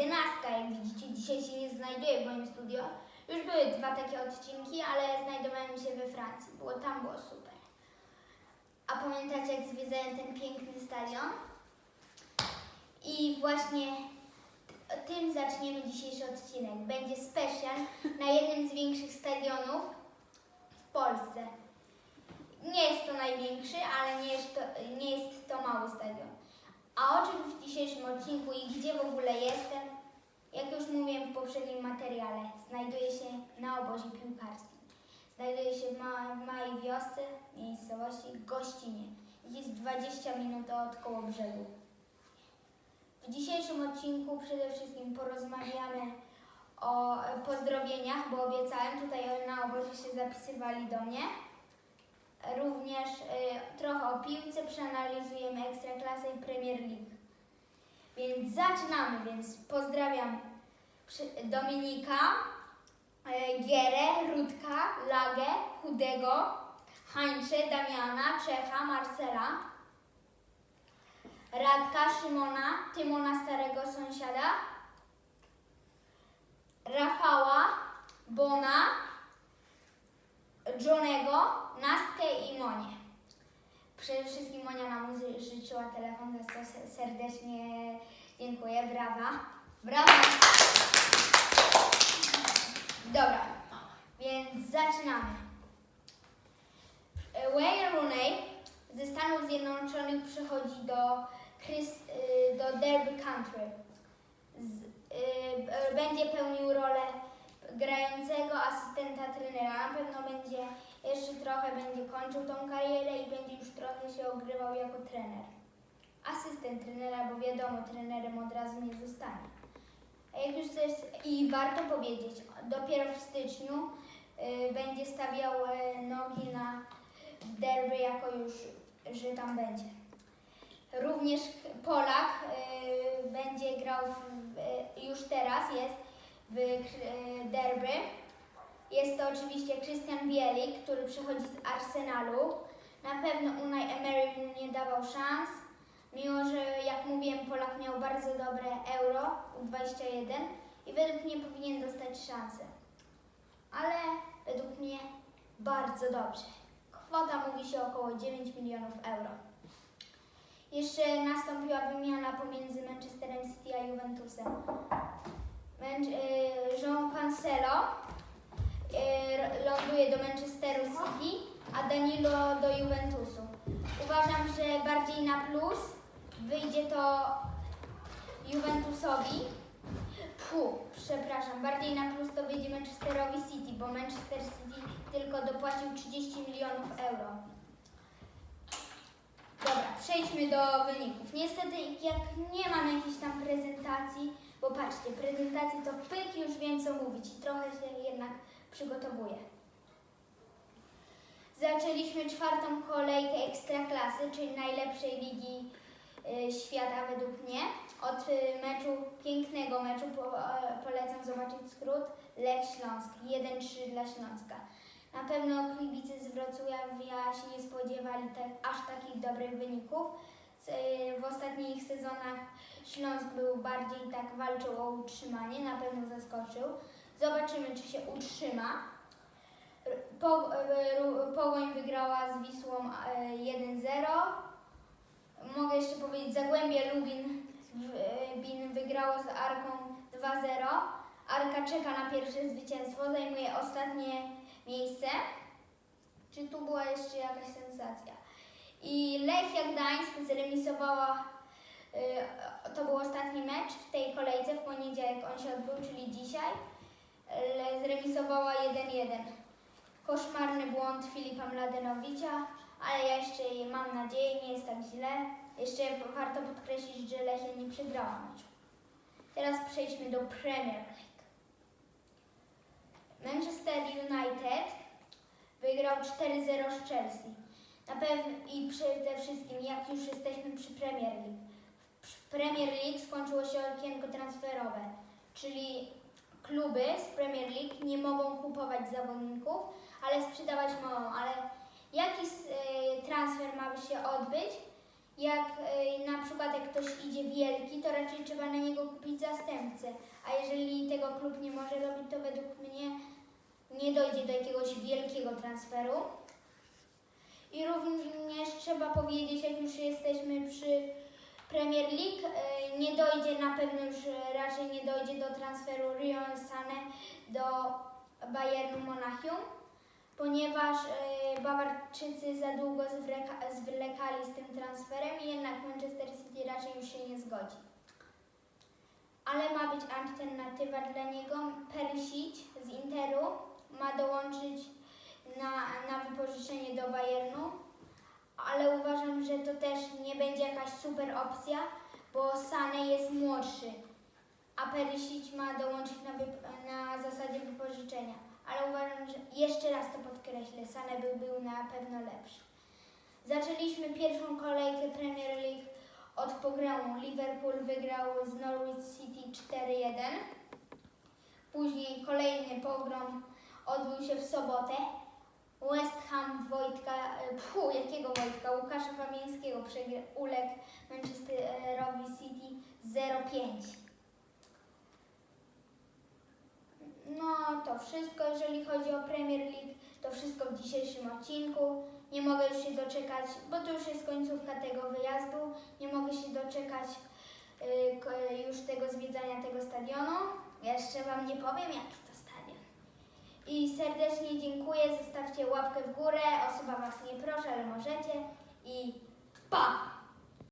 jedenastka, jak widzicie, dzisiaj się nie znajduje w moim studio. Już były dwa takie odcinki, ale znajdowały się we Francji. Było tam było super. A pamiętacie, jak zwiedzałem ten piękny stadion? I właśnie tym zaczniemy dzisiejszy odcinek. Będzie special na jednym z większych stadionów w Polsce. Nie jest to największy, ale nie jest to, nie jest to mały stadion. A o czym w dzisiejszym odcinku i gdzie w ogóle jestem? Jak już mówiłem w poprzednim materiale, znajduję się na obozie piłkarskim. Znajduję się w, ma- w małej wiosce, miejscowości Gościnie. Jest 20 minut od koło brzegu. W dzisiejszym odcinku przede wszystkim porozmawiamy o pozdrowieniach, bo obiecałem, tutaj na obozie się zapisywali do mnie. Również y, trochę o piłce, przeanalizujemy Ekstraklasę i Premier League. Więc zaczynamy, więc pozdrawiam Dominika, y, Gierę, Rudka, Lagę, Chudego, Hańcze, Damiana, Czecha, Marcela, Radka, Szymona, Tymona Przede wszystkim Monia nam zy- życzyła telefon, za co se- serdecznie dziękuję. Brawa. Brawa. Dobra, więc zaczynamy. Wayne Rooney ze Stanów Zjednoczonych przychodzi do, Chris, y, do Derby Country. Z, y, będzie pełnił rolę grającego asystenta trenera. Na pewno będzie jeszcze trochę będzie kończył tą karierę i będzie już trochę się ogrywał jako trener. Asystent trenera, bo wiadomo, trenerem od razu nie zostanie. A jak już coś i warto powiedzieć, dopiero w styczniu y, będzie stawiał y, nogi na derby jako już, że tam będzie. Również Polak y, będzie grał w, y, już teraz jest w y, derby. Jest to oczywiście Christian Bielik, który przychodzi z Arsenalu. Na pewno Unai Emery mu nie dawał szans, mimo że jak mówiłem Polak miał bardzo dobre Euro U21 i według mnie powinien dostać szansę. Ale według mnie bardzo dobrze. Kwota mówi się około 9 milionów euro. Jeszcze nastąpiła wymiana pomiędzy Manchesterem City a Juventusem. Y, Jean Cancelo ląduje do Manchesteru City, a Danilo do Juventusu. Uważam, że bardziej na plus wyjdzie to Juventusowi. Fu, przepraszam, bardziej na plus to wyjdzie Manchesterowi City, bo Manchester City tylko dopłacił 30 milionów euro. Dobra, przejdźmy do wyników. Niestety, jak nie mam jakiejś tam prezentacji, bo patrzcie, prezentacji to pyk, już wiem co mówić i trochę się jednak przygotowuję. Zaczęliśmy czwartą kolejkę Ekstraklasy, czyli najlepszej ligi y, świata według mnie. Od y, meczu, pięknego meczu, po, polecam zobaczyć skrót, Lech Śląsk, 1-3 dla Śląska. Na pewno kibice z Wrocławia się nie spodziewali tak, aż takich dobrych wyników. Y, W ostatnich sezonach Śląsk był bardziej tak walczył o utrzymanie, na pewno zaskoczył. Zobaczymy, czy się utrzyma. Ru- Pogoń wygrała z Wisłą e, 1-0. Mogę jeszcze powiedzieć, Zagłębie Lubin y, Bin wygrało z Arką 2-0. Arka czeka na pierwsze zwycięstwo, zajmuje ostatnie miejsce. Czy tu była jeszcze jakaś sensacja? I Lechia Gdańsk zremisowała, to był ostatni mecz w tej kolejce, w poniedziałek on się odbył, czyli dzisiaj. Zremisowała 1-1. Koszmarny błąd Filipa Mladenowicza, ale ja jeszcze mam nadzieję, nie jest tak źle. Jeszcze warto podkreślić, że Lechia nie przegrała meczu. Teraz przejdźmy do Premier League. Manchester United wygrał 4-0 z Chelsea. Na pewno i przede wszystkim, jak już jesteśmy przy Premier League. W Premier League skończyło się okienko transferowe, czyli kluby z Premier League nie mogą kupować zawodników, ale sprzedawać mogą. Ale jaki y, transfer ma się odbyć? jak y, na przykład jak ktoś idzie wielki, to raczej trzeba na niego kupić zastępcę. A jeżeli tego klub nie może robić, to według mnie nie dojdzie do jakiegoś wielkiego transferu. I również trzeba powiedzieć, jak już jesteśmy przy Premier League, y, nie dojdzie na pewno już y, raczej nie dojdzie do transferu Rion Sane do Bayernu Monachium, ponieważ y, Bawarczycy za długo zwleka, zwlekali z tym transferem i jednak Manchester City raczej już się nie zgodzi. Ale ma być alternatywa dla niego. Perisic z Interu ma dołączyć na, na wypożyczenie do Bayernu, ale uważam, że to też nie będzie jakaś super opcja, bo Sane jest młodszy, a Perisic ma dołączyć na, na zasadzie wypożyczenia. Ale uważam, że jeszcze raz to podkreślę, Sane był, był na pewno lepszy. Zaczęliśmy pierwszą kolejkę Premier League od pogromu. Liverpool wygrał z Norwich City 4-1. Później kolejny pogrom odbył się w sobotę. West Ham Wojtka, pfu, jakiego Wojtka? Łukasza Famieńskiego przegra- uległ Manchesterowi City 0-5. No to wszystko, jeżeli chodzi o Premier League, to wszystko w dzisiejszym odcinku. Nie mogę już się doczekać, bo to już jest końcówka tego wyjazdu. Nie mogę się doczekać y, już tego zwiedzania tego stadionu. Jeszcze Wam nie powiem, jaki to. I serdecznie dziękuję. Zostawcie łapkę w górę. Osoba Was nie proszę, ale możecie. I pa!